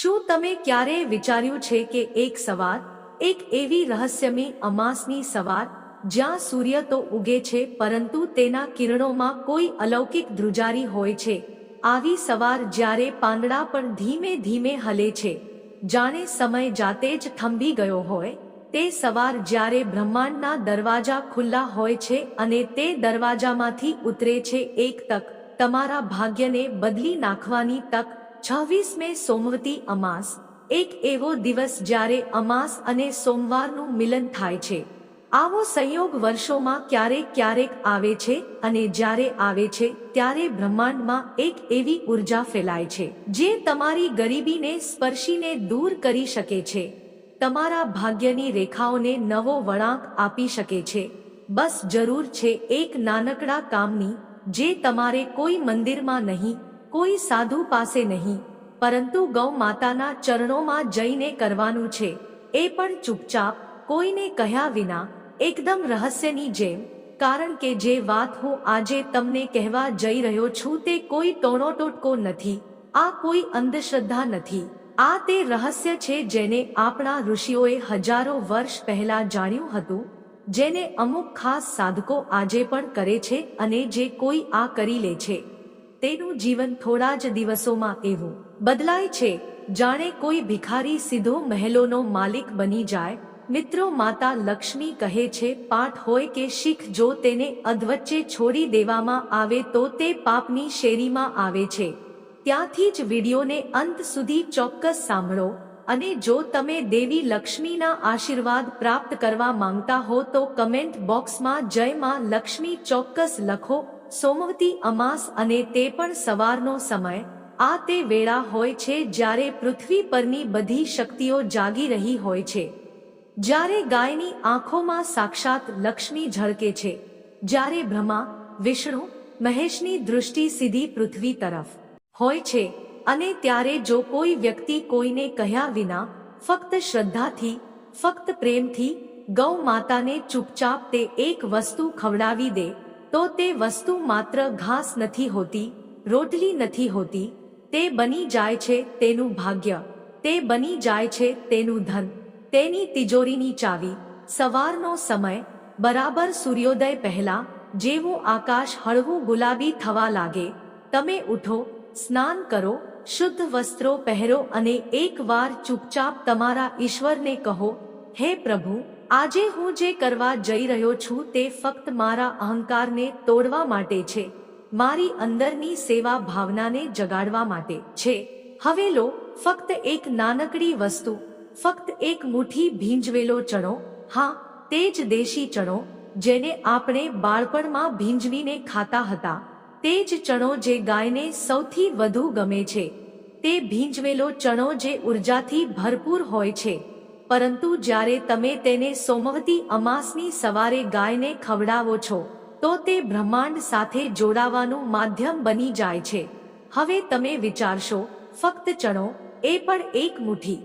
શું તમે ક્યારેય વિચાર્યું છે કે એક સવાર, એક એવી રહસ્યમય અમાસની સવાર, જ્યાં સૂર્ય તો ઉગે છે પરંતુ તેના કિરણોમાં કોઈ અલૌકિક ધ્રુજારી હોય છે? આવી સવાર જ્યારે પાંદડા પણ ધીમે ધીમે હલે છે, જાણે સમય જાતે જ થંભી ગયો હોય, તે સવાર જ્યારે બ્રહ્માંડના દરવાજા ખુલ્લા હોય છે અને તે દરવાજામાંથી ઉતરે છે એક તક, તમારા ભાગ્યને બદલી નાખવાની તક છવ્વીસ મે સોમવતી અમાસ, એક એવો દિવસ જ્યારે અમાસ અને સોમવારનું મિલન થાય છે. આવો સંયોગ વર્ષોમાં ક્યારેક ક્યારેક આવે છે અને જ્યારે આવે છે ત્યારે બ્રહ્માંડમાં એક એવી ઊર્જા ફેલાય છે, જે તમારી ગરીબીને સ્પર્શીને દૂર કરી શકે છે. તમારા ભાગ્યની રેખાઓને નવો વળાંક આપી શકે છે. બસ જરૂર છે એક નાનકડા કામની, જે તમારે કોઈ મંદિરમાં નહીં કોઈ સાધુ પાસે નહીં, પરંતુ ગૌ માતાના ચરણોમાં જઈને કરવાનું છે. એ પણ ચૂપચાપ, કોઈને કહ્યા વિના, એકદમ રહસ્યની જેમ, કારણ કે જે વાત હું આજે તમને કહેવા જઈ રહ્યો છું તે કોઈ ટોણોટોટકો નથી, આ કોઈ અંધશ્રદ્ધા નથી. આ તે રહસ્ય છે જેને આપણા ઋષિઓએ હજારો વર્ષ પહેલા જાણ્યું હતું, જેને અમુક ખાસ સાધકો આજે પણ કરે છે અને જે કોઈ આ કરી લે છે. તેનું જીવન થોડા જ દિવસોમાં એવું બદલાય છે. જાણે કોઈ ભિખારી સીધો મહેલોનો માલિક બની જાય. મિત્રો માતા લક્ષ્મી કહે છે, પાઠ હોય કે શીખ જો તેને અધવચ્ચે છોડી દેવામાં આવે તો તે પાપની શેરીમાં આવે છે. ત્યાંથી જ વિડીયોને અંત સુધી ચોક્કસ સાંભળો અને જો તમે દેવી લક્ષ્મીના આશીર્વાદ પ્રાપ્ત કરવા માંગતા હો તો કમેન્ટ બોક્સમાં જય માં લક્ષ્મી ચોક્કસ લખો સોમવતી અમાસ અને તે પણ સવારનો સમય, આ તે વેળા હોય છે જ્યારે પૃથ્વી પરની બધી શક્તિઓ જાગી રહી હોય છે. જ્યારે ગાયની આંખોમાં સાક્ષાત લક્ષ્મી ઝળકે છે, જ્યારે બ્રહ્મા, વિષ્ણુ, મહેશની દૃષ્ટિ સીધી પૃથ્વી તરફ હોય છે, અને ત્યારે જો કોઈ વ્યક્તિ કોઈને કહ્યા વિના ફક્ત શ્રદ્ધાથી, ફક્ત પ્રેમથી ગૌ માતાને ચૂપચાપ તે એક વસ્તુ ખવડાવી દે તો તે વસ્તુ માત્ર ઘાસ નથી હોતી, રોટલી નથી હોતી, તે બની જાય છે તેનું ભાગ્ય, તે બની જાય છે તેનું ધન, તેની તિજોરીની ચાવી, સવારનો સમય, બરાબર સૂર્યોદય પહેલા, જેવું આકાશ હળવું ગુલાબી થવા લાગે, તમે ઉઠો, સ્નાન કરો, શુદ્ધ વસ્ત્રો પહેરો અને એકવાર ચૂપચાપ તમારા ઈશ્વરને કહો, હે પ્રભુ આજે હું જે કરવા જઈ રહ્યો છું તે ફક્ત મારા અહંકારને તોડવા માટે છે. મારી અંદરની સેવા ભાવનાને જગાડવા માટે છે. હવે લો, ફક્ત એક નાનકડી વસ્તુ, ફક્ત એક મુઠ્ઠી ભીંજવેલો ચણો, હા, તે જ દેશી ચણો, જેને આપણે બાળપણમાં ભીંજવીને ખાતા હતા. તે જ ચણો જે ગાયને સૌથી વધુ ગમે છે. તે ભીંજવેલો ચણો જે ઉર્જાથી ભરપૂર હોય છે. પરંતુ જ્યારે તમે તેને સોમવતી અમાસની સવારે ગાયને ખવડાવો છો, તો તે બ્રહ્માંડ સાથે જોડાવાનું માધ્યમ બની જાય છે. હવે તમે વિચારશો, ફક્ત ચણો, એ પણ એક મુઠ્ઠી.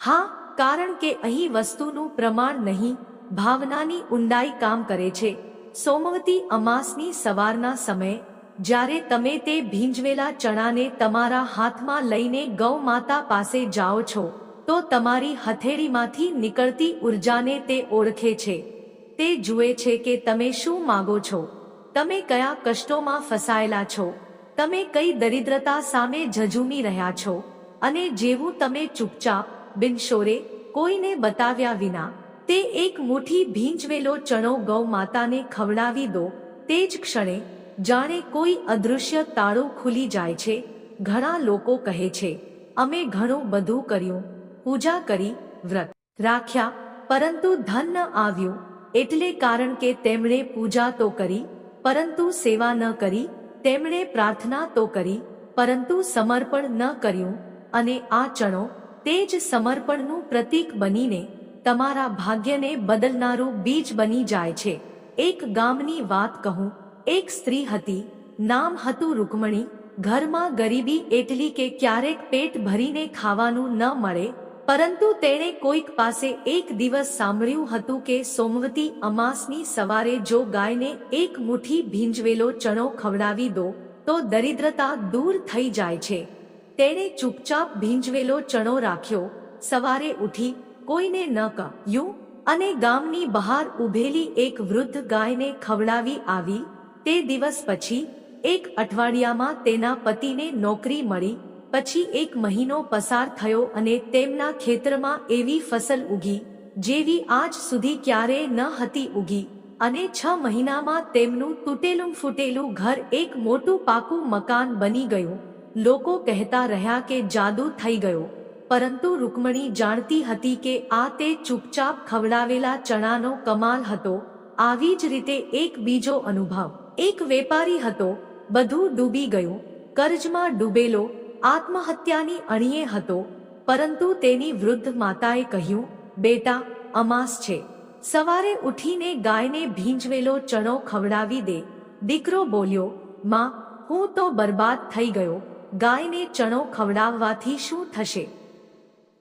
હા, કારણ કે અહીં વસ્તુનું પ્રમાણ નહીં, ભાવનાની ઊંડાઈ કામ કરે છે. સોમવતી અમાસની સવારના સમયે, જ્યારે તમે તે ભીંજવેલા ચણાને તમારા હાથમાં લઈને ગૌ માતા પાસે જાઓ છો તો તમારી હથેળીમાંથી નીકળતી ઉર્જાને તે ઓળખે છે. તે જુએ છે કે તમે શું માગો છો. તમે કયા કષ્ટોમાં ફસાયેલા છો. તમે કઈ દરિદ્રતા સામે ઝઝૂમી રહ્યા છો. અને જેવું તમે ચૂપચાપ, બિનશોરે, કોઈને બતાવ્યા વિના, તે એક મુઠ્ઠી ભીંજવેલો ચણો ગૌ માતાને ખવડાવી દો. તે જ ક્ષણે, જાણે કોઈ અદૃશ્ય તાળું ખુલી જાય છે. ઘણા લોકો કહે છે, અમે ઘણું બધું કર્યું પૂજા કરી વ્રત રાખ્યા, પરંતુ ધન ન આવ્યું, એટલે કારણ કે તેમણે પૂજા તો કરી, પરંતુ સેવા ન કરી, તેમણે પ્રાર્થના તો કરી, પરંતુ સમર્પણ ન કર્યું, અને આ ચણો તે જ સમર્પણનું પ્રતીક બનીને તમારા ભાગ્યને બદલનારું બીજ બની જાય છે. એક ગામની વાત કહું, એક સ્ત્રી હતી, નામ હતું રૂકમણી, ઘરમાં ગરીબી એટલી કે ક્યારેક પેટ ભરીને ખાવાનું ન મળે પરંતુ તેણે કોઈક પાસે એક દિવસ સાંભળ્યું હતું કે સોમવતી અમાસની સવારે જો ગાયને એક મુઠ્ઠી ભીંજવેલો ચણો ખવડાવી દો, તો દરિદ્રતા દૂર થઈ જાય છે. તેણે ચૂપચાપ ભીંજવેલો ચણો રાખ્યો, સવારે ઉઠી, કોઈને ન કહ્યું, અને ગામની બહાર ઊભેલી એક વૃદ્ધ ગાયને ખવડાવી આવી. તે દિવસ પછી, એક અઠવાડિયામાં તેના પતિને નોકરી મળી પછી એક મહિનો પસાર થયો અને તેમના ખેતરમાં એવી ફસલ ઉગી, જેવી આજ સુધી ક્યારેય ન હતી ઉગી. અને છ મહિનામાં તેમનું તૂટેલું ફૂટેલું ઘર એક મોટું પાકું મકાન બની ગયું. લોકો કહેતા રહ્યા કે જાદુ થઈ ગયો. પરંતુ રૂકમણી જાણતી હતી કે આ તે ચૂપચાપ ખવડાવેલા ચણાનો કમાલ હતો. આવી જ રીતે એક બીજો અનુભવ. એક વેપારી હતો. બધું ડૂબી ગયું. કર્જમાં ડૂબેલો આત્મહત્યાની અણીએ હતો, પરંતુ તેની વૃદ્ધ માતાએ કહ્યું, બેટા, અમાસ છે. સવારે ઉઠીને ગાયને ભીંજવેલો ચણો ખવડાવી દે. દીકરો બોલ્યો, માં, હું તો બરબાદ થઈ ગયો. ગાયને ચણો ખવડાવવાથી શું થશે?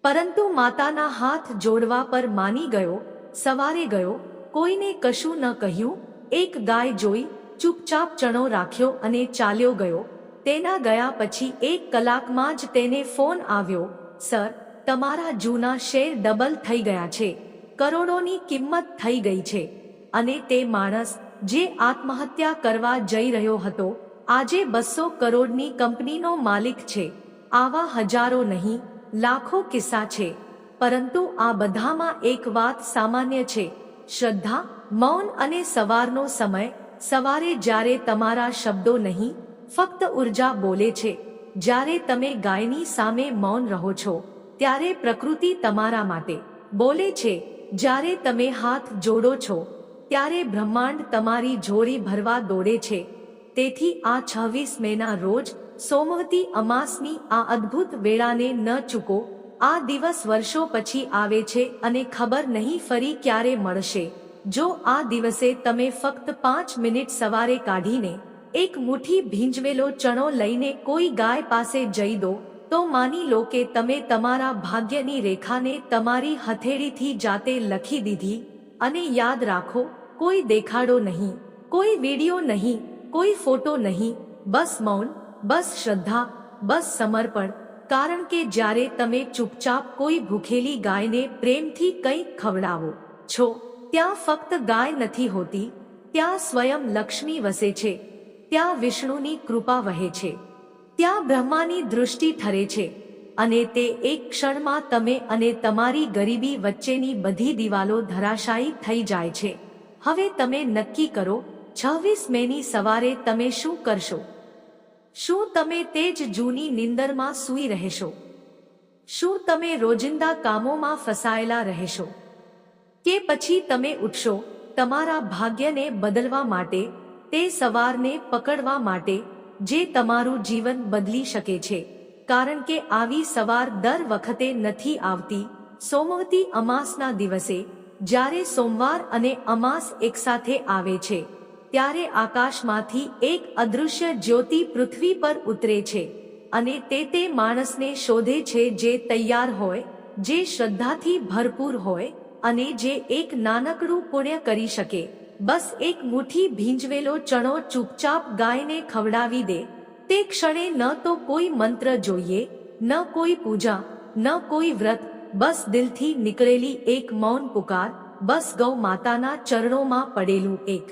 પરંતુ માતાના હાથ જોડવા પર માની ગયો, સવારે ગયો. કોઈને કશું ન કહ્યું. એક ગાય જોઈ, ચૂપચાપ ચણો રાખ્યો અને ચાલ્યો ગયો. તેના ગયા પછી એક કલાકમાં જ તેને ફોન આવ્યો, સર, તમારા જૂના શેર ડબલ થઈ ગયા છે. કરોડોની કિંમત થઈ ગઈ છે. અને તે માણસ જે આત્મહત્યા કરવા જઈ રહ્યો હતો, આજે બસો કરોડની કંપનીનો માલિક છે. આવા હજારો નહીં, લાખો કિસ્સા છે. પરંતુ આ બધામાં એક વાત સામાન્ય છે. શ્રદ્ધા, મૌન અને સવારનો સમય, સવારે જ્યારે તમારા શબ્દો નહીં ફક્ત ઊર્જા બોલે છે. જ્યારે તમે ગાયની સામે મૌન રહો છો, ત્યારે પ્રકૃતિ તમારા માટે બોલે છે. જ્યારે તમે હાથ જોડો છો, ત્યારે બ્રહ્માંડ તમારી જોડી ભરવા દોડે છે. તેથી આ છવ્વીસ મેના રોજ સોમવતી અમાસની આ અદ્ભુત વેળાને ન ચૂકો. આ દિવસ વર્ષો પછી આવે છે અને ખબર નહીં ફરી ક્યારે મળશે. જો આ દિવસે તમે ફક્ત પાંચ મિનિટ સવારે કાઢીને એક મુઠ્ઠી ભીંજવેલો ચણો લઈને કોઈ ગાય પાસે જઈ દો, તો માની લો કે તમે તમારા ભાગ્યની રેખાને તમારી હથેળીથી જાતે લખી દીધી, અને યાદ રાખો, કોઈ દેખાડો નહીં, કોઈ વીડિયો નહીં, કોઈ ફોટો નહીં, બસ મૌન, બસ શ્રદ્ધા, બસ સમર્પણ, કારણ કે જ્યારે તમે ચૂપચાપ કોઈ ભૂખેલી ગાયને પ્રેમથી કંઈક ખવડાવો છો, ત્યાં ફક્ત ગાય નથી હોતી, ત્યાં સ્વયં લક્ષ્મી વસે છે. ત્યાં વિષ્ણુની કૃપા વહે છે. ત્યાં બ્રહ્માની દૃષ્ટિ ઠરે છે અને તે એક ક્ષણમાં તમે અને તમારી ગરીબી વચ્ચેની બધી દિવાલો ધરાશાયી થઈ જાય છે. હવે તમે નક્કી કરો, છવ્વીસ મેની સવારે તમે શું કરશો? શું તમે તે જ જૂની નિંદરમાં સૂઈ રહેશો? શું તમે રોજિંદા કામોમાં ફસાયેલા રહેશો? કે પછી તમે ઉઠશો, તમારા ભાગ્યને બદલવા માટે તે સવારને પકડવા માટે જે તમારું જીવન બદલી શકે છે. કારણ કે આવી સવાર દર વખતે નથી આવતી. સોમવતી અમાસના દિવસે, જ્યારે સોમવાર અને અમાસ એકસાથે આવે છે, ત્યારે આકાશમાંથી એક અદૃશ્ય જ્યોતિ પૃથ્વી પર ઉતરે છે અને તે તે માણસને શોધે છે જે તૈયાર હોય, જે શ્રદ્ધાથી ભરપૂર હોય અને જે એક નાનકડું પુણ્ય કરી શકે. બસ એક મુઠ્ઠી ભીંજવેલો ચણો ચૂપચાપ ગાયને ખવડાવી દે. તે ક્ષણે ન તો કોઈ મંત્ર જોઈએ, ન કોઈ પૂજા, ન કોઈ વ્રત. બસ દિલથી નીકળેલી એક મૌન પુકાર, બસ ગૌ માતાના ચરણોમાં પડેલું એક.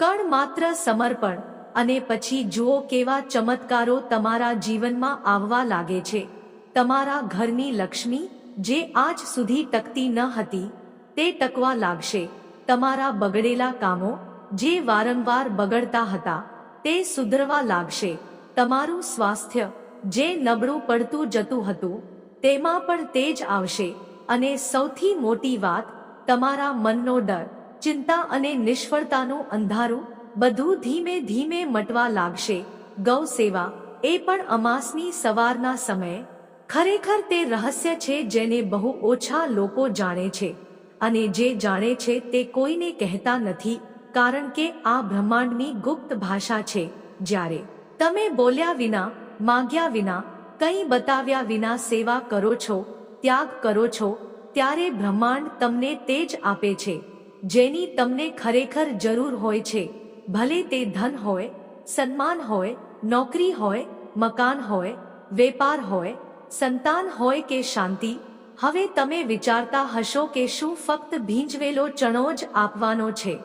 કણ માત્ર સમર્પણ, અને પછી જુઓ કેવા ચમત્કારો તમારા જીવનમાં આવવા લાગે છે. તમારા ઘરની લક્ષ્મી, જે આજ સુધી ટકતી ન હતી, તે ટકવા લાગશે. તમારા બગડેલા કામો જે વારંવાર બગડતા હતા, તે સુધરવા લાગશે. તમારું સ્વાસ્થ્ય જે નબળું પડતું જતું હતું, તેમાં પણ તેજ આવશે. અને સૌથી મોટી વાત, તમારા મનનો ડર, ચિંતા અને નિષ્ફળતાનું અંધારું બધું ધીમે ધીમે મટવા લાગશે. ગૌ સેવા એ પણ અમાસની સવારના સમયે. ખરેખર તે રહસ્ય છે જેને બહુ ઓછા લોકો જાણે છે. અને જે જાણે છે તે કોઈને કહેતા નથી, કારણ કે આ બ્રહ્માંડની ગુપ્ત ભાષા છે. જ્યારે તમે બોલ્યા વિના, માગ્યા વિના, કંઈ બતાવ્યા વિના સેવા કરો છો, ત્યાગ કરો છો, ત્યારે બ્રહ્માંડ તમને તે જ આપે છે. જેની તમને ખરેખર જરૂર હોય છે. ભલે તે ધન હોય, સન્માન હોય, નોકરી હોય, મકાન હોય, વેપાર હોય, સંતાન હોય કે શાંતિ હવે તમે વિચારતા હશો કે શું ફક્ત ભીંજવેલો ચણો જ આપવાનો છે.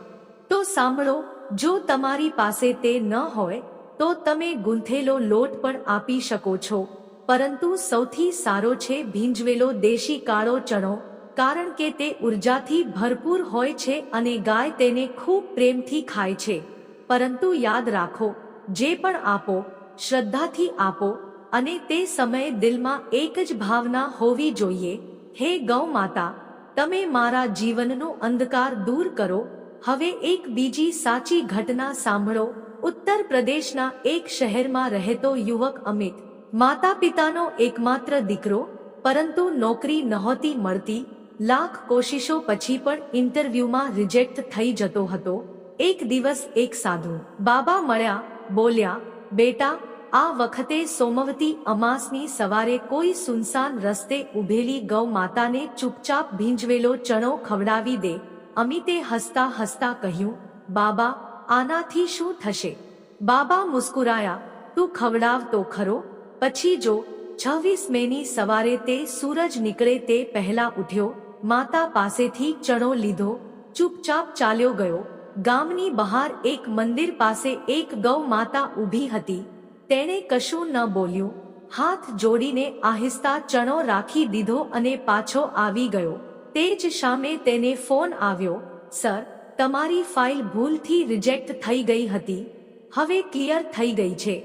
તો સાંભળો, જો તમારી પાસે તે ન હોય, તો તમે ગૂંથેલો લોટ પણ આપી શકો છો. પરંતુ સૌથી સારો છે ભીંજવેલો દેશી કાળો ચણો, કારણ કે તે ઉર્જાથી ભરપૂર હોય છે અને ગાય તેને ખૂબ પ્રેમથી ખાય છે. પરંતુ યાદ રાખો, જે પણ આપો, શ્રદ્ધાથી આપો અને તે સમયે દિલમાં એક જ ભાવના હોવી જોઈએ, હે ગૌ માતા, તમે મારા જીવનનો અંધકાર દૂર કરો, હવે એક બીજી સાચી ઘટના સાંભળો. ઉત્તર પ્રદેશના એક શહેરમાં રહેતો યુવક અમિત માતા પિતાનો એકમાત્ર દીકરો, પરંતુ નોકરી નહોતી મળતી, લાખ કોશિશો પછી પણ ઇન્ટરવ્યુમાં રિજેક્ટ થઈ જતો હતો. એક દિવસ એક સાધુ, બાબા મળ્યા, બોલ્યા, બેટા આ વખતે સોમવતી અમાસની સવારે કોઈ સુનસાન રસ્તે ઉભેલી ગૌ માતાને ચૂપચાપ ભીંજવેલો ચણો ખવડાવી દે. અમિતે હસતા હસતા કહ્યું, બાબા, આનાથી શું થશે? બાબા મુસ્કુરાયા, તું ખવડાવ તો ખરો. પછી જો છવ્વીસ મેની સવારે તે સૂરજ નીકળે તે પહેલા ઉઠ્યો, માતા પાસેથી ચણો લીધો, ચૂપચાપ ચાલ્યો ગયો. ગામની બહાર એક મંદિર પાસે એક ગૌ માતા ઊભી હતી. તેણે કશું ન બોલ્યું. હાથ જોડીને આહિસ્તા ચણો રાખી દીધો અને પાછો આવી ગયો. તે જ સામે તેને ફોન આવ્યો, સર, તમારી ફાઇલ ભૂલથી રિજેક્ટ થઈ ગઈ હતી. હવે ક્લિયર થઈ ગઈ છે.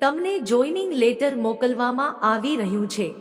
તમને જોઈનિંગ લેટર મોકલવામાં આવી રહ્યું છે.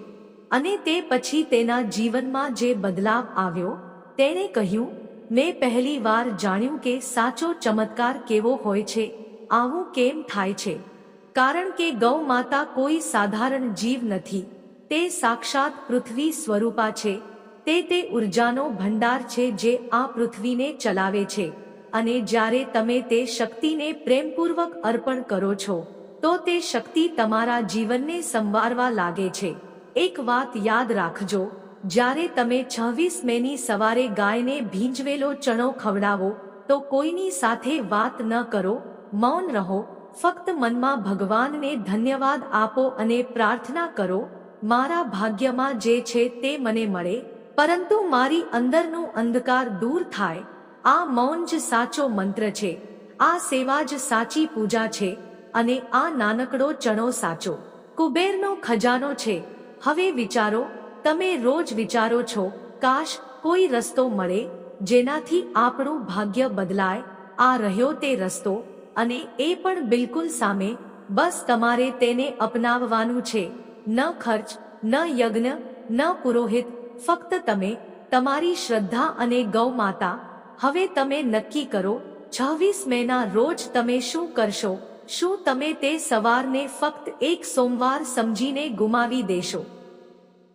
અને તે પછી તેના જીવનમાં જે બદલાવ આવ્યો, તેણે કહ્યું, મેં પહેલી વાર જાણ્યું કે સાચો ચમત્કાર કેવો હોય છે. આવું કેમ થાય છે? કારણ કે ગૌ માતા કોઈ સાધારણ જીવ નથી. તે સાક્ષાત પૃથ્વી સ્વરૂપા છે. તે તે ઉર્જાનો ભંડાર છે જે આ પૃથ્વીને ચલાવે છે. અને જ્યારે તમે તે શક્તિને પ્રેમપૂર્વક અર્પણ કરો છો, તો તે શક્તિ તમારા જીવનને સંવારવા લાગે છે. એક વાત યાદ રાખજો, જ્યારે તમે છવ્વીસ મેની સવારે ગાયને ભીંજવેલો ચણો ખવડાવો, તો કોઈની સાથે વાત ન કરો, મૌન રહો ફક્ત મનમાં ભગવાનને ધન્યવાદ આપો અને પ્રાર્થના કરો, મારા ભાગ્યમાં જે છે તે મને મળે, પરંતુ મારી અંદરનું અંધકાર દૂર થાય. આ મૌન જ સાચો મંત્ર છે. આ સેવા જ સાચી પૂજા છે અને આ નાનકડો ચણો સાચો. કુબેરનો ખજાનો છે. હવે વિચારો, તમે રોજ વિચારો છો, કાશ કોઈ રસ્તો મળે, જેનાથી આપણું ભાગ્ય બદલાય. આ રહ્યો તે રસ્તો. અને એ પણ બિલકુલ સામે, બસ તમારે તેને અપનાવવાનું છે. ન ખર્ચ, ન યજ્ઞ, ન પુરોહિત, ફક્ત તમે, તમારી શ્રદ્ધા અને ગૌ માતા. હવે તમે નક્કી કરો, છવ્વીસ મેના રોજ તમે શું કરશો? શું તમે તે સવારને ફક્ત એક સોમવાર સમજીને ગુમાવી દેશો?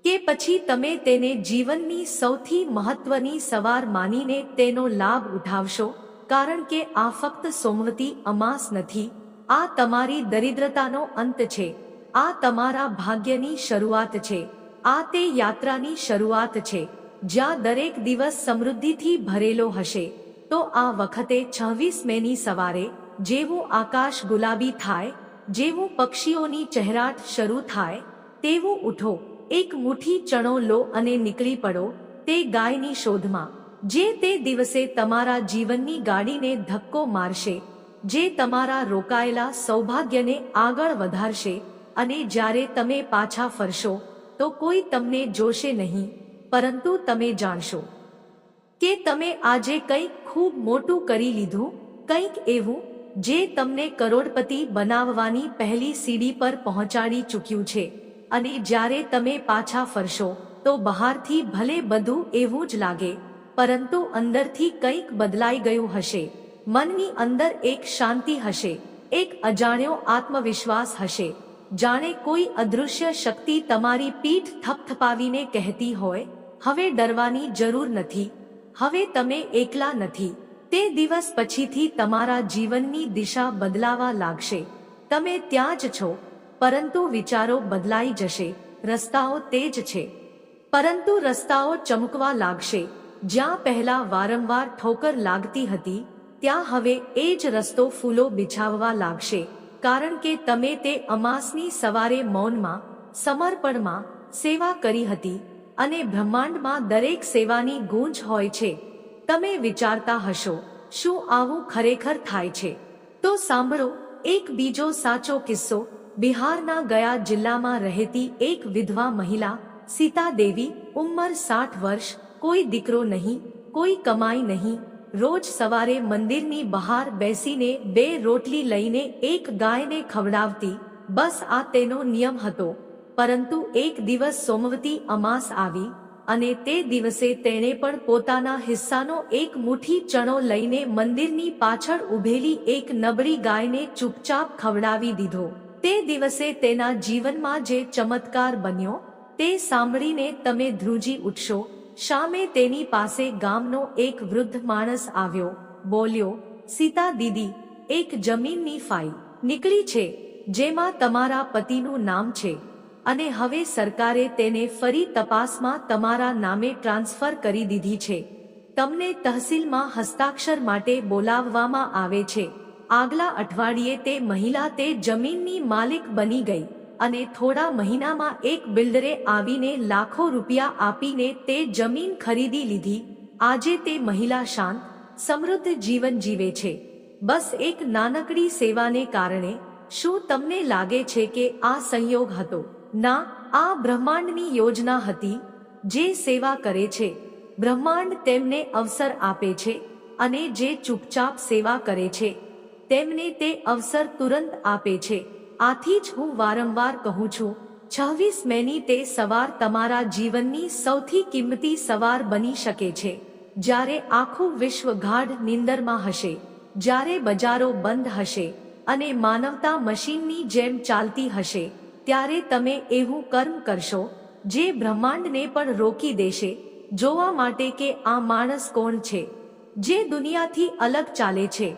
કે પછી તમે તેને જીવનની સૌથી મહત્વની સવાર માનીને તેનો લાભ ઉઠાવશો? કારણ કે આ ફક્ત સોમવતી, અમાસ નથી. આ તમારી દરિદ્રતાનો અંત છે. આ તમારા ભાગ્યની શરૂઆત છે. આ તે યાત્રાની શરૂઆત છે. જ્યાં દરેક દિવસ સમૃદ્ધિથી ભરેલો હશે. તો આ વખતે છવ્વીસ મેની સવારે, જેવું આકાશ ગુલાબી થાય, જેવું પક્ષીઓની ચહેરાટ શરૂ થાય, તેવું ઉઠો. એક મુઠ્ઠી ચણો લો અને નીકળી પડો, તે ગાયની શોધમાં. જે તે દિવસે તમારા જીવનની ગાડીને ધક્કો મારશે, જે તમારા રોકાયેલા સૌભાગ્યને આગળ વધારશે અને જ્યારે તમે પાછા ફરશો, તો કોઈ તમને જોશે નહીં, પરંતુ તમે જાણશો કે તમે આજે કંઈક ખૂબ મોટું કરી લીધું, કંઈક એવું જે તમને કરોડપતિ બનાવવાની પહેલી સીડી પર પહોંચાડી ચૂક્યું છે. અને જ્યારે તમે પાછા ફરશો, તો બહારથી ભલે બધું એવું જ લાગે પરંતુ અંદરથી કંઈક બદલાઈ ગયું હશે. મનની અંદર એક શાંતિ હશે, એક અજાણ્યો આત્મવિશ્વાસ હશે. જાણે કોઈ અદૃશ્ય શક્તિ તમારી પીઠ થપથપાવીને કહેતી હોય, હવે ડરવાની જરૂર નથી. હવે તમે એકલા નથી. તે દિવસ પછીથી તમારા જીવનની દિશા બદલાવા લાગશે. તમે ત્યાં જ છો, પરંતુ વિચારો બદલાઈ જશે. રસ્તાઓ તે જ છે. પરંતુ રસ્તાઓ ચમકવા લાગશે. જ્યાં પહેલા વારંવાર ઠોકર લાગતી હતી, ત્યાં હવે એ જ રસ્તો ફૂલો બિછાવવા લાગશે, કારણ કે તમે તે અમાસની સવારે મૌનમાં, સમર્પણમાં સેવા કરી હતી અને બ્રહ્માંડમાં દરેક સેવાની ગૂંજ હોય છે. તમે વિચારતા હશો, શું આવું ખરેખર થાય છે? તો સાંભળો, એક બીજો સાચો કિસ્સો, બિહારના ગયા જિલ્લામાં રહેતી એક વિધવા મહિલા સીતા દેવી ઉંમર સાઠ વર્ષ કોઈ દીકરો નહીં, કોઈ કમાઈ નહીં. રોજ સવારે મંદિરની બહાર બેસીને બે રોટલી લઈને એક ગાયને ખવડાવતી, બસ આ તેનો નિયમ હતો. પરંતુ એક દિવસ સોમવતી અમાસ આવી અને તે દિવસે તેણે પણ પોતાના હિસ્સાનો એક મુઠ્ઠી ચણો લઈને મંદિરની પાછળ ઊભેલી એક નબળી ગાયને ચૂપચાપ ખવડાવી દીધો. તે દિવસે તેના જીવનમાં જે ચમત્કાર બન્યો, તે સાંભળીને તમે ધ્રુજી ઉઠશો. સામે તેની પાસે ગામનો એક વૃદ્ધ માણસ આવ્યો. બોલ્યો, સીતા દીદી, એક જમીનની ફાઇલ નીકળી છે, જેમાં તમારા પતિનું નામ છે, અને હવે સરકારે તેને ફરી તપાસમાં તમારા નામે ટ્રાન્સફર કરી દીધી છે. તમને તહસીલમાં હસ્તાક્ષર માટે બોલાવવામાં આવે છે. આગલા અઠવાડિયે તે મહિલા તે જમીનની માલિક બની ગઈ. અને થોડા મહિનામાં એક બિલ્ડરે આવીને લાખો રૂપિયા આપીને તે જમીન ખરીદી લીધી. આજે તે મહિલા શાંત, સમૃદ્ધ જીવન જીવે છે. બસ એક નાનકડી સેવાને કારણે શું તમને લાગે છે કે આ સંયોગ હતો? ના, આ બ્રહ્માંડની યોજના હતી, જે સેવા કરે છે. બ્રહ્માંડ તેમને અવસર આપે છે અને જે ચૂપચાપ સેવા કરે છે, તેમને તે અવસર તુરંત આપે છે. આથી જ હું વારંવાર કહું છું, છવ્વીસ મેની તે સવાર તમારા જીવનની સૌથી કિંમતી સવાર બની શકે છે. જ્યારે આખું વિશ્વ ગાઢ નિંદરમાં હશે, જ્યારે બજારો બંધ હશે અને માનવતા મશીનની જેમ ચાલતી હશે, ત્યારે તમે એવું કર્મ કરશો, જે બ્રહ્માંડને પણ રોકી દેશે, જોવા માટે કે આ માણસ કોણ છે, જે દુનિયાથી અલગ ચાલે છે,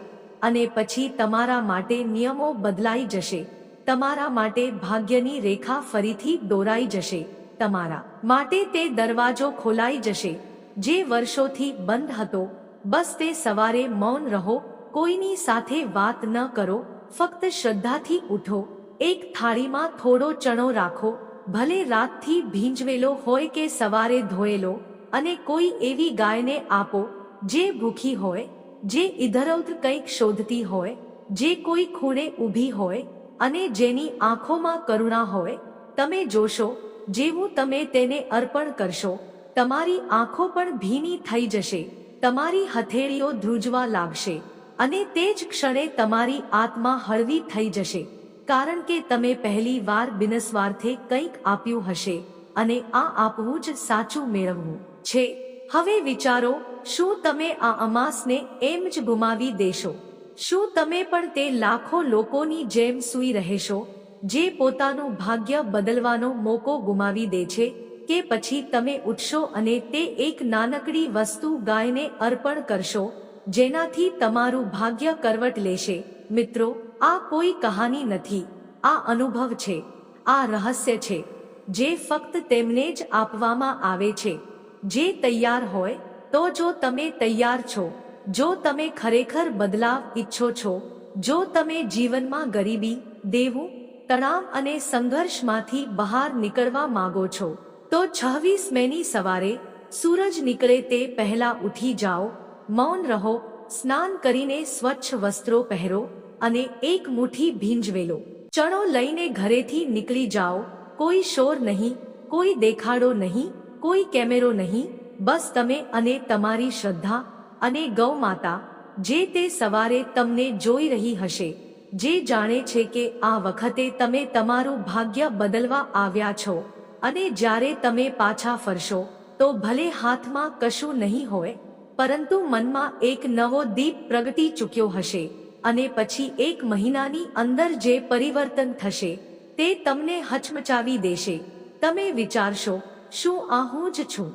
અને પછી તમારા માટે નિયમો બદલાઈ જશે. તમારા માટે ભાગ્યની રેખા ફરીથી દોરાઈ જશે. તમારા માટે તે દરવાજો ખોલાઈ જશે. જે વર્ષોથી બંધ હતો, બસ તે સવારે મૌન રહો, કોઈની સાથે વાત ન કરો, ફક્ત શ્રદ્ધાથી ઉઠો. એક થાળીમાં થોડો ચણો રાખો, ભલે રાતથી ભીંજવેલો હોય કે સવારે ધોયેલો, અને કોઈ એવી ગાયને આપો, જે ભૂખી હોય, જે ઇધરૌધ કંઈક શોધતી હોય, જે કોઈ ખૂણે ઊભી હોય અને જેની આંખોમાં કરુણા હોય, તમે જોશો, જેવું તમે તેને અર્પણ કરશો, તમારી આંખો પણ ભીની થઈ જશે, તમારી હથેળીઓ ધ્રુજવા લાગશે, અને તે જ ક્ષણે તમારી આત્મા હળવી થઈ જશે, કારણ કે તમે પહેલી વાર બિનસ્વાર્થે કંઈક આપ્યું હશે, અને આ આપવું જ સાચું મેળવવું છે. હવે વિચારો, શું તમે આ અમાસને એમ જ ગુમાવી દેશો? શું તમે પણ તે લાખો લોકોની જેમ સૂઈ રહેશો, જે પોતાનું ભાગ્ય બદલવાનો મોકો ગુમાવી દે છે, કે પછી તમે ઉઠશો અને તે એક નાનકડી વસ્તુ ગાયને અર્પણ કરશો, જેનાથી તમારું ભાગ્ય કરવટ લેશે? મિત્રો, આ કોઈ કહાની નથી. આ અનુભવ છે. આ રહસ્ય છે. જે ફક્ત તેમને જ આપવામાં આવે છે. જે તૈયાર હોય, તો જો તમે તૈયાર છો. જો તમે ખરેખર બદલાવ ઈચ્છો છો, જો તમે જીવનમાં ગરીબી દેવું તણાવ અને સંઘર્ષમાંથી બહાર નીકળવા માંગો છો, તો છવ્વીસ મેની સવારે સૂરજ નીકળે તે પહેલા ઉઠી જાઓ, મૌન રહો, સ્નાન કરીને સ્વચ્છ વસ્ત્રો પહેરો અને એક મુઠ્ઠી ભીંજવેલો ચણો લઈને ઘરેથી નીકળી જાઓ, કોઈ શોર નહીં, કોઈ દેખાડો નહીં, કોઈ કેમેરો નહીં, બસ તમે અને તમારી શ્રદ્ધા અને ગૌ માતા, જે તે સવારે તમને જોઈ રહી હશે, જે જાણે છે કે આ વખતે તમે તમારું ભાગ્ય બદલવા આવ્યા છો, અને જ્યારે તમે પાછા ફરશો, તો ભલે હાથમાં કશું નહીં હોય, પરંતુ મનમાં એક નવો દીપ પ્રગટી ચૂક્યો હશે, અને પછી એક મહિનાની અંદર જે પરિવર્તન થશે, તે તમને હચમચાવી દેશે. તમે વિચારશો, શું આ હું જ છું?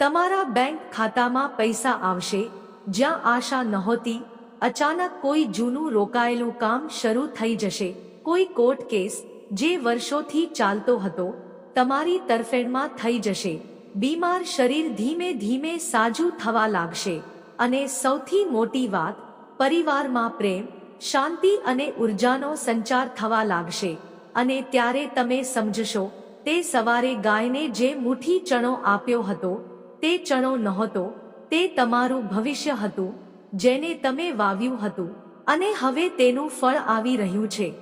તમારા બેંક ખાતામાં પૈસા આવશે? જ્યાં આશા નહોતી, અચાનક કોઈ જૂનું રોકાયેલું કામ શરૂ થઈ જશે. કોઈ કોર્ટ કેસ જે વર્ષોથી ચાલતો હતો, તમારી તરફેણમાં થઈ જશે. બીમાર શરીર ધીમે ધીમે સાજું થવા લાગશે. અને સૌથી મોટી વાત, પરિવારમાં પ્રેમ, શાંતિ અને ઉર્જાનો સંચાર થવા લાગશે. અને ત્યારે તમે સમજશો, તે સવારે ગાયને જે મુઠ્ઠી ચણો આપ્યો હતો, તે ચણો નહોતો તે તમારું ભવિષ્ય હતું, જેને તમે વાવ્યું હતું, અને હવે તેનું ફળ આવી રહ્યું છે.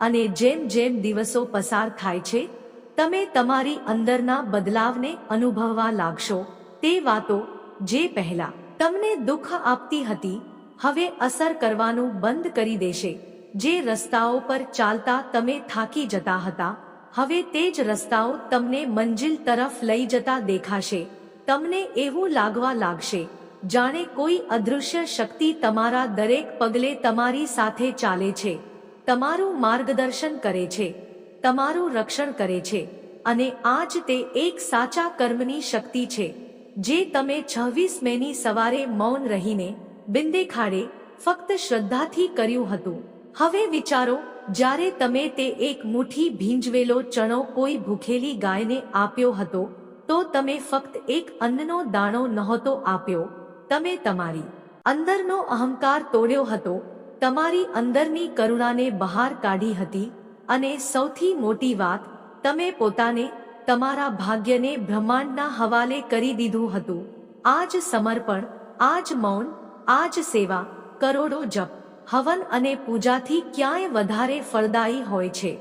અને જેમ જેમ દિવસો પસાર થાય છે, તમે તમારી અંદરના બદલાવને અનુભવવા લાગશો. તે વાતો, જે પહેલા તમને દુઃખ આપતી હતી, હવે અસર કરવાનું બંધ કરી દેશે. જે રસ્તાઓ પર ચાલતા તમે થાકી જતા હતા, હવે તે જ રસ્તાઓ તમને મંજિલ તરફ લઈ જતા દેખાશે. તમને એવું લાગવા લાગશે, જાણે કોઈ અદૃશ્ય શક્તિ તમારા દરેક પગલે તમારી સાથે ચાલે છે. તમારું માર્ગદર્શન કરે છે. તમારું રક્ષણ કરે છે. અને આજ તે એક સાચા કર્મની શક્તિ છે. જે તમે છવ્વીસ મેની સવારે મૌન રહીને બિંદે ખાડે ફક્ત શ્રદ્ધાથી કર્યું હતું. હવે વિચારો, જ્યારે તમે તે એક મુઠ્ઠી ભીંજવેલો ચણો કોઈ ભૂખેલી ગાયને આપ્યો હતો તો તમે ફક્ત એક અન્નનો દાણો નહોતો આપ્યો, તમે તમારી અંદરનો અહંકાર તોડ્યો હતો, તમારી અંદરની કરુણાને બહાર કાઢી હતી અને સૌથી મોટી વાત, તમે પોતાને તમારા ભાગ્યને બ્રહ્માંડના હવાલે કરી દીધું હતું. આજ સમર્પણ, આજ મૌન, આજ સેવા, કરોડો જપ, હવન અને પૂજાથી ક્યાંય વધારે ફળદાયી હોય છે.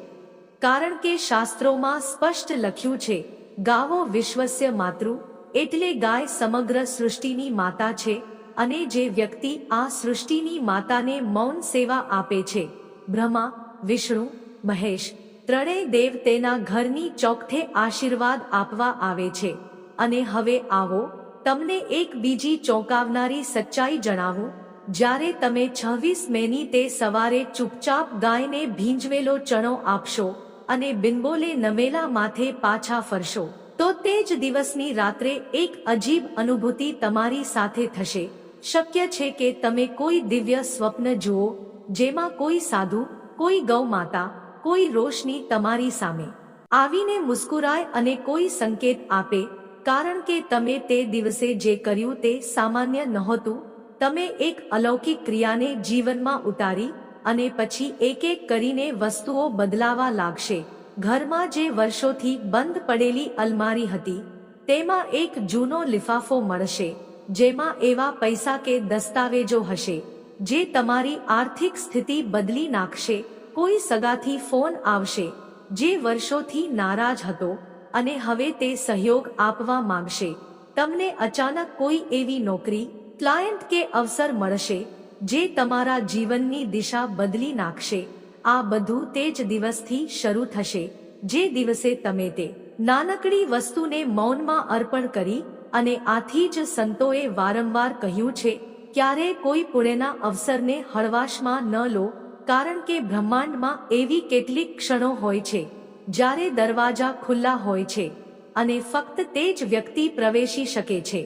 કારણ કે શાસ્ત્રોમાં સ્પષ્ટ લખ્યું છે ગાવો વિશ્વસ્ય માતૃ, એટલે ગાય સમગ્ર સૃષ્ટિની માતા છે, અને જે વ્યક્તિ આ સૃષ્ટિની માતાને મૌન સેવા આપે છે, બ્રહ્મા, વિષ્ણુ, મહેશ, ત્રણેય દેવ તેના ઘરની ચોકઠે આશીર્વાદ આપવા આવે છે. અને હવે આવો, તમને એક બીજી ચોંકાવનારી સચ્ચાઈ જણાવું, જ્યારે તમે છવ્વીસ મેની તે સવારે ચૂપચાપ ગાયને ભીંજવેલો ચણો આપશો અને બિનબોલે નમેલા માથે પાછા ફરશો, તો તે જ દિવસની રાત્રે એક અજીબ અનુભૂતિ તમારી સાથે થશે. શક્ય છે કે તમે કોઈ દિવ્ય સ્વપ્ન જુઓ, જેમાં કોઈ સાધુ, કોઈ ગૌ માતા કોઈ રોશની તમારી સામે આવીને મુસ્કુરાય અને કોઈ સંકેત આપે, કારણ કે તમે તે દિવસે જે કર્યું તે સામાન્ય નહોતું. તમે એક અલૌકિક ક્રિયાને જીવનમાં ઉતારી અને પછી એક એક કરીને વસ્તુઓ બદલાવા લાગશે. ઘરમાં જે વર્ષોથી બંધ પડેલી અલમારી હતી, તેમાં એક જૂનો લિફાફો મળશે, જેમાં એવા પૈસા કે દસ્તાવેજો હશે, જે તમારી આર્થિક સ્થિતિ બદલી નાખશે, કોઈ સગાથી ફોન આવશે, જે વર્ષોથી નારાજ હતો, અને હવે તે સહયોગ આપવા માંગશે. તમને અચાનક કોઈ એવી નોકરી, ક્લાયન્ટ કે અવસર મળશે જે તમારા જીવનની દિશા બદલી નાખશે. આ બધું તે જ દિવસથી શરૂ થશે. જે દિવસે તમે તે નાનકડી વસ્તુને મૌનમાં અર્પણ કરી અને આથી જ સંતોએ વારંવાર કહ્યું છે, ક્યારે કોઈ પુણેના અવસરને હળવાશમાં ન લો, કારણ કે બ્રહ્માંડમાં એવી કેટલીક ક્ષણો હોય છે, જ્યારે દરવાજા ખુલ્લા હોય છે, અને ફક્ત તે જ વ્યક્તિ પ્રવેશી શકે છે.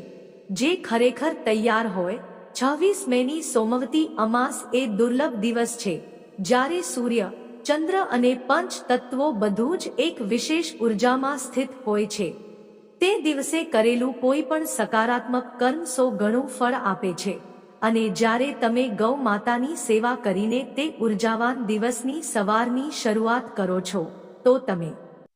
જે ખરેખર તૈયાર હોય છવ્વીસ મેની સોમવતી અમાસ એ દુર્લભ દિવસ છે, જ્યારે સૂર્ય, ચંદ્ર અને પંચ તત્વો બધું જ એક વિશેષ ઉર્જામાં સ્થિત હોય છે. તે દિવસે કરેલું કોઈ પણ સકારાત્મક કર્મ સો ઘણું ફળ આપે છે. અને જ્યારે તમે ગૌ માતાની સેવા કરીને તે ઉર્જાવાન દિવસની સવારની શરૂઆત કરો છો, તો તમે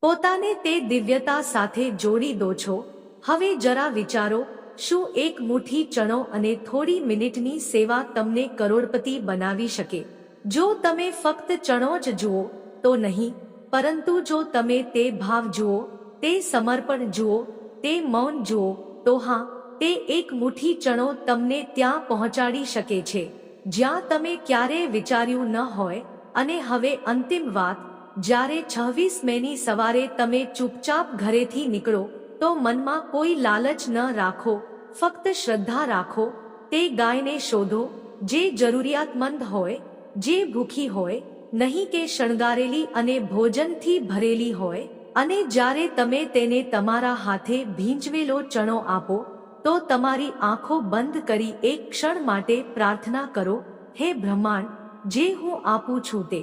પોતાને તે દિવ્યતા સાથે જોડી દો છો. હવે જરા વિચારો શું એક મુઠ્ઠી ચણો અને થોડી મિનિટની સેવા તમને કરોડપતિ બનાવી શકે? જો તમે ફક્ત ચણો જ જુઓ, તો નહીં, પરંતુ જો તમે તે ભાવ જુઓ, તે સમર્પણ જુઓ, તે મૌન જુઓ, તો હા, તે એક મુઠ્ઠી ચણો તમને ત્યાં પહોંચાડી શકે છે. જ્યાં તમે ક્યારેય વિચાર્યું ન હોય, અને હવે અંતિમ વાત, જ્યારે છવ્વીસ મેની સવારે તમે ચૂપચાપ ઘરેથી નીકળો, તો મનમાં કોઈ લાલચ ન રાખો. ફક્ત શ્રદ્ધા રાખો, તે ગાયને શોધો, જે જરૂરિયાતમંદ હોય, જે ભૂખી હોય, નહીં કે શણગારેલી અને ભોજનથી ભરેલી હોય, અને જ્યારે તમે તેને તમારા હાથે ભીંજવેલો ચણો આપો, તો તમારી આંખો બંધ કરી એક ક્ષણ માટે પ્રાર્થના કરો, હે બ્રહ્માંડ, જે હું આપું છું તે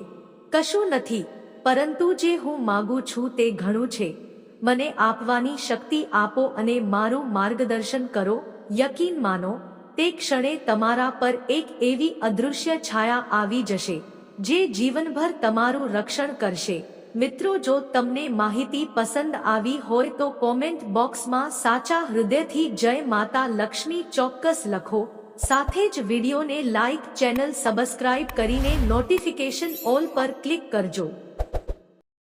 કશું નથી, પરંતુ જે હું માગું છું તે ઘણું છે. મને આપવાની શક્તિ આપો અને મારું માર્ગદર્શન કરો, યકીન માનો, તે ક્ષણે તમારા પર એક એવી અદૃશ્ય છાયા આવી જશે, જે જીવનભર તમારું રક્ષણ કરશે. મિત્રો, જો તમને માહિતી પસંદ આવી હોય તો કોમેન્ટ બોક્સમાં સાચા હૃદયથી જય માતા લક્ષ્મી ચોક્કસ લખો, સાથે જ વિડીયોને લાઈક ચેનલ સબસ્ક્રાઇબ કરીને નોટિફિકેશન ઓલ પર ક્લિક કરજો.